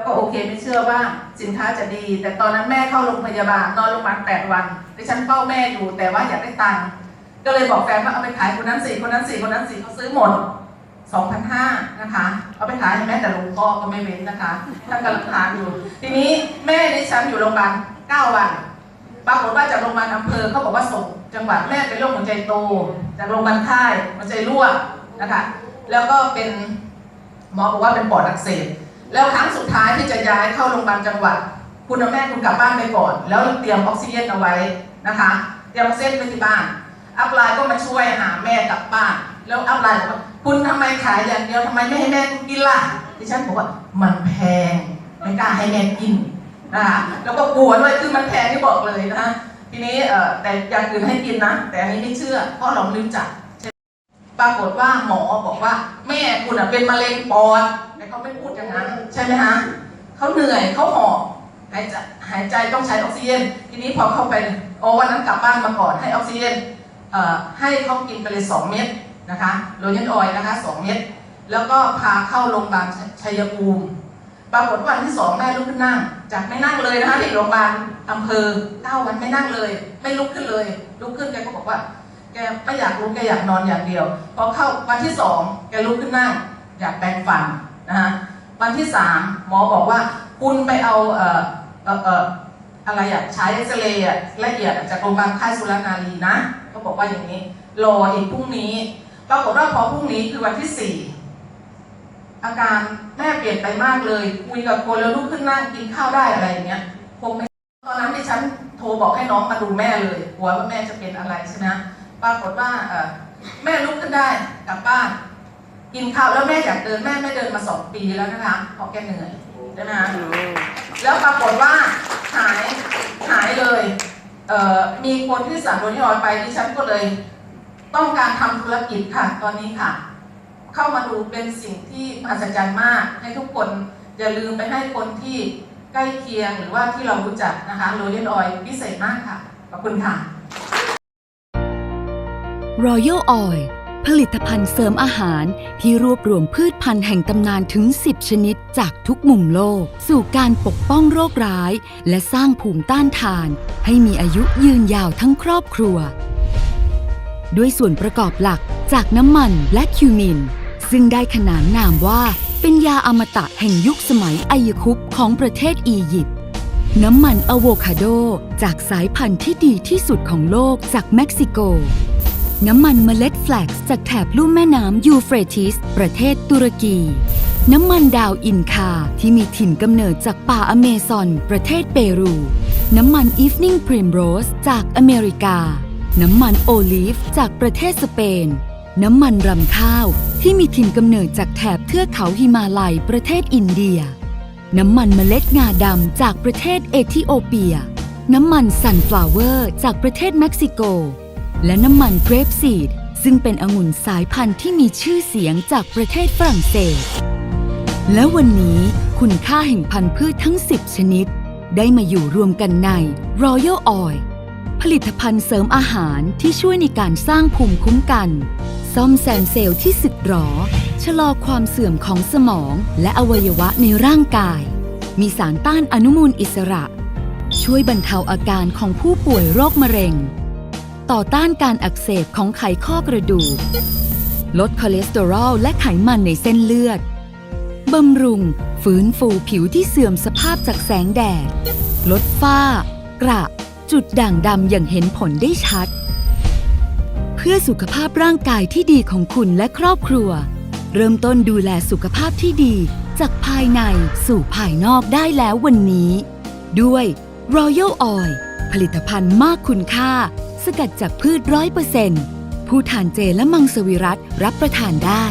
แล้วก็โอเคไม่เชื่อว่าสินค้าจะดี แต่ตอนนั้นแม่เข้าโรงพยาบาลนอนโรงพยาบาลแปดวันดิฉันเฝ้าแม่อยู่แต่ว่าอยากได้ตังค์ก็เลยบอกแฟนว่าเอาไปขายคนนั้นสี่คนนั้นสี่คนนั้นสี่เขาซื้อหมด2,500นะคะ เอาไปขายให้แม่แต่หลวงพ่อก็ไม่เว้นนะคะท่านกำลังทานอยู่ ทีนี้แม่ดิฉันอยู่โรงพยาบาล9วันปรากฏว่าจากโรงพยาบาลอำเภอเขาบอกว่าส่งจังหวัดแม่เป็นโรคหัวใจโต จากโรงพยาบาลค่ายหัวใจรั่วนะคะ แล้วก็เป็นหมอบอกว่าเป็นปอดอักเสบ แล้วครั้งสุดท้ายที่จะย้ายเข้าโรงพยาบาลจังหวัด คุณแม่คุณกลับบ้านไปก่อน แล้วเตรียมออกซิเจนเอาไว้นะคะเตรียมออกซิเจนไว้ที่บ้าน อัพไลน์ก็มาช่วยหาแม่กลับบ้าน แล้วอัพไลน์บอกว่าคุณทำไมขายอย่างเดียวทำไมไม่ให้แม่กินล่ะดิฉันบอกว่ามันแพงไม่กล้าให้แม่กินนะคะแล้วก็กลัวด้วยคือมันแพงที่บอกเลยนะคะทีนี้เอ่อแต่อย่างอื่นให้กินนะ แต่อันนี้ไม่เชื่อเพราะเราไม่รู้จักปรากฏว่าหมอบอกว่า แม่คุณเป็นมะเร็งปอด แต่เขาไม่พูดอย่างนั้นใช่ไหมฮะเขาเหนื่อยเขาหอบหายใจหายใจต้องใช้ออกซิเจนทีนี้พอเข้าไปโอ้วันนั้นกลับบ้านมาก่อนให้ออกซิเจนให้เขากินไปเลยสองเม็ดนะคะโรยนออยนะคะสองเม็ดแล้วก็พาเข้าโรงพยาบาลชัยภูมิปรากฏวันที่สองแม่ลุกขึ้นนั่ง จากไม่นั่งเลยนะคะที่โรงพยาบาลอำเภอเก้าวันไม่นั่งเลย ไม่ลุกขึ้นเลย ลุกขึ้นแกก็บอกว่า แกไม่อยากลุกแกอยากนอนอย่างเดียวพอเข้าวันที่สองแกลุกขึ้นนั่ง อยากแปรงฟัน นะฮะวันที่สามหมอบอกว่าคุณไปเอาเอ่อเอ่อเอ่ออะไรอะใช้เอ็กซเรย์ละเอียดจากโรงพยาบาลค่ายสุรนารีนะก็บอกว่าอย่างนี้รออีกพรุ่งนี้ปรากฏว่าพอพรุ่งนี้คือวันที่สี่อาการแม่เปลี่ยนไปมากเลยคุยกับคนแล้วลุกขึ้นนั่งกินข้าวได้อะไรอย่างเงี้ยคงไม่ตอนนั้นที่ฉันโทรบอกให้น้องมาดูแม่เลยกลัวว่าแม่จะเป็นอะไรใช่ไหมปรากฏว่าเออแม่ลุกขึ้นได้กลับบ้าน กินข้าวแล้วแม่อยากเดินแม่ไม่เดินมาสองปีแล้วนะคะเพราะแกเหนื่อยใช่ไหมคะแล้วปรากฏว่าหายหายเลยเอ่อมีคนที่สั่งโดนที่ออยไปดิฉันก็เลย ต้องการทำธุรกิจค่ะตอนนี้ค่ะ เข้ามาดูเป็นสิ่งที่มหัศจรรย์มาก ให้ทุกคนอย่าลืมไปให้คนที่ใกล้เคียงหรือว่าที่เรารู้จักนะคะโรยันออยพิเศษมากค่ะ ขอบคุณค่ะ Royal Oil ผลิตภัณฑ์เสริมอาหารที่รวบรวมพืชพันธุ์แห่งตำนานถึง 10 ชนิดจากทุกมุมโลก สู่การปกป้องโรคร้าย และสร้างภูมิต้านทาน ให้มีอายุยืนยาวทั้งครอบครัว ด้วยส่วนประกอบหลักจากน้ำมันและคิวมิน ซึ่งได้ขนานนามว่า เป็นยาอมตะแห่งยุคสมัยอายคุปต์ของประเทศอียิปต์น้ำมันอะโวคาโด จากสายพันธุ์ที่ดีที่สุดของโลกจากเม็กซิโก น้ำมันเมล็ดแฟลกซ์จากแถบลุ่มแม่น้ำยูเฟรติส ประเทศตุรกี น้ำมันดาวอินคา ที่มีถิ่นกำเนิดจากป่าอเมซอน ประเทศเปรู น้ำมันอีฟนิ่งพริมโรสจากอเมริกา น้ำมันโอลีฟจากประเทศสเปน น้ำมันรำข้าวที่มีถิ่นกำเนิดจากแถบเทือกเขาฮิมาลัยประเทศอินเดีย น้ำมันเมล็ดงาดำจากประเทศเอธิโอเปีย น้ำมันซันฟลาวเวอร์จากประเทศเม็กซิโก และน้ำมันเกรปซีด ซึ่งเป็นองุ่นสายพันธุ์ที่มีชื่อเสียงจากประเทศฝรั่งเศส และวันนี้คุณค่าแห่งพันธุ์พืชทั้ง 10 ชนิด ได้มาอยู่รวมกันใน Royal Oil ผลิตภัณฑ์เสริมอาหารที่ช่วยในการสร้างภูมิคุ้มกัน ซ่อมแซมเซลล์ที่สึกหรอ ชะลอความเสื่อมของสมองและอวัยวะในร่างกาย มีสารต้านอนุมูลอิสระ ช่วยบรรเทาอาการของผู้ป่วยโรคมะเร็ง ต่อต้านการอักเสบของไขข้อกระดูก ลดคอเลสเตอรอลและไขมันในเส้นเลือด บำรุง ฟื้นฟูผิวที่เสื่อมสภาพจากแสงแดด ลดฝ้า กระ จุดด่างดำอย่างเห็นผลได้ชัด เพื่อสุขภาพร่างกายที่ดีของคุณและครอบครัว เริ่มต้นดูแลสุขภาพที่ดีจากภายในสู่ภายนอกได้แล้ววันนี้ ด้วย Royal Oil ผลิตภัณฑ์มากคุณค่า สกัดจากพืชร้อยเปอร์เซ็นต์ผู้ทานเจและมังสวิรัตรับประทานได้